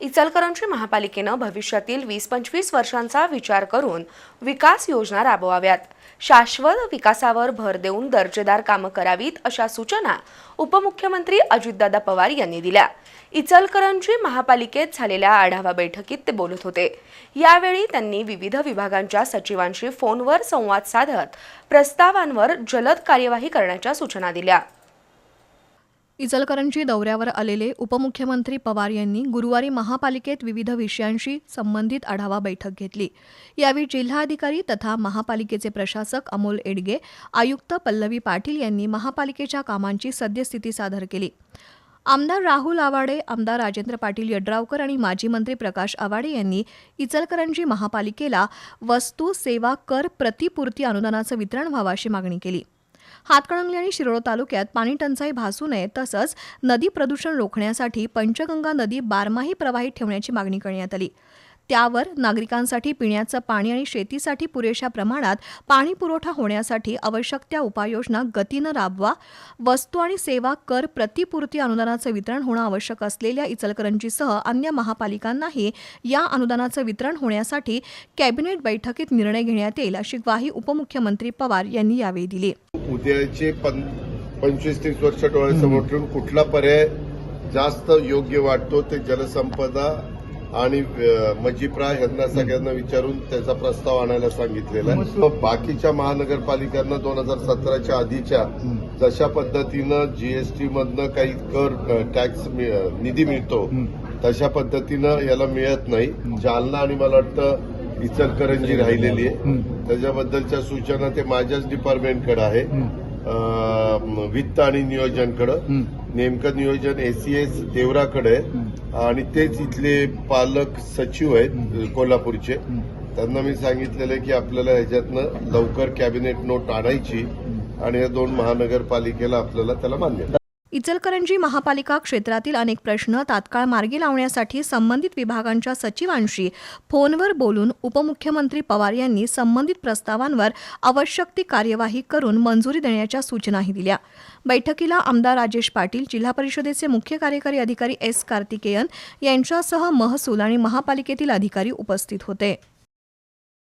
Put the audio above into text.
इचलकरंजी महापालिकेनं भविष्यातील वीस पंचवीस वर्षांचा विचार करून विकास योजना राबवाव्यात. शाश्वत विकासावर भर देऊन दर्जेदार कामं करावीत अशा सूचना उपमुख्यमंत्री अजितदादा पवार यांनी दिल्या. इचलकरंजी महापालिकेत झालेल्या आढावा बैठकीत ते बोलत होते. यावेळी त्यांनी विविध विभागांच्या सचिवांशी फोनवर संवाद साधत प्रस्तावांवर जलद कार्यवाही करण्याच्या सूचना दिल्या. इचलकरंजी दौऱ्यावर आलेले उपमुख्यमंत्री पवार यांनी गुरुवारी महापालिकेत विविध विषयांशी संबंधित आढावा बैठक घेतली. यावेळी जिल्हाधिकारी तथा महापालिकेचे प्रशासक अमोल एडगे आयुक्त पल्लवी पाटील यांनी महापालिकेच्या कामांची सद्यस्थिती सादर केली. आमदार राहुल आवाडे आमदार राजेंद्र पाटील यड्रावकर आणि माजी मंत्री प्रकाश आवाडे यांनी इचलकरंजी महापालिकेला वस्तू सेवा कर प्रतिपूर्ती अनुदानाचं वितरण व्हावं अशी मागणी केली. हातकणंगले आणि शिरोळ तालुक्यात पाणी टंचाई भासू नये तसंच नदी प्रदूषण रोखण्यासाठी पंचगंगा नदी बारमाही प्रवाहित ठेवण्याची मागणी करण्यात आली. त्यावर नागरिकांसाठी पिण्याचं पाणी आणि शेतीसाठी पुरेशा प्रमाणात पाणी पुरवठा होण्यासाठी आवश्यक त्या उपाययोजना गतीनं राबवा. वस्तू आणि सेवा कर प्रतिपूर्ती अनुदानाचं वितरण होणं आवश्यक असलेल्या इचलकरंजीसह अन्य महापालिकांनाही या अनुदानाचं वितरण होण्यासाठी कॅबिनेट बैठकीत निर्णय घेण्यात येईल अशी ग्वाही उपमुख्यमंत्री पवार यांनी यावेळी दिली. उद्याचे पं पंचवीस तीस वर्ष डोळ्यासमोर ठेवून कुठला पर्याय जास्त योग्य वाटतो ते जलसंपदा आणि मजिप्रा यांना सगळ्यांना विचारून त्याचा प्रस्ताव आणायला सांगितलेला आहे. मग बाकीच्या महानगरपालिकांना दोन हजार सतराच्या आधीच्या जशा पद्धतीनं जीएसटी मधनं काही कर टॅक्स निधी मिळतो तशा पद्धतीनं याला मिळत नाही. जालना आणि मला वाटतं इचलकरंजी राहिलेली आहे. त्याच्याबद्दलच्या सूचना ते माझ्याच डिपार्टमेंटकडे आहे. वित्त आणि नियोजनकडं. नेमकं नियोजन एसीएस देवराकडे आहे. आणि तेच इथले पालक सचिव आहेत कोल्हापूरचे. त्यांना मी सांगितलेलं आहे की आपल्याला ह्याच्यातनं लवकर कॅबिनेट नोट आणायची आणि या दोन महानगरपालिकेला आपल्याला त्याला मान्य इचलकरंजी महापालिका क्षेत्रातील अनेक प्रश्न तात्काळ मार्गी लावण्यासाठी संबंधित विभागांच्या सचिवांशी फोनवर बोलून उपमुख्यमंत्री पवार यांनी संबंधित प्रस्तावांवर आवश्यक ती कार्यवाही करून मंजुरी देण्याच्या सूचनाही दिल्या. बैठकीला आमदार राजेश पाटील जिल्हा परिषदेचे मुख्य कार्यकारी अधिकारी एस कार्तिकेयन यांच्यासह महसूल आणि महापालिकेतील अधिकारी उपस्थित होते.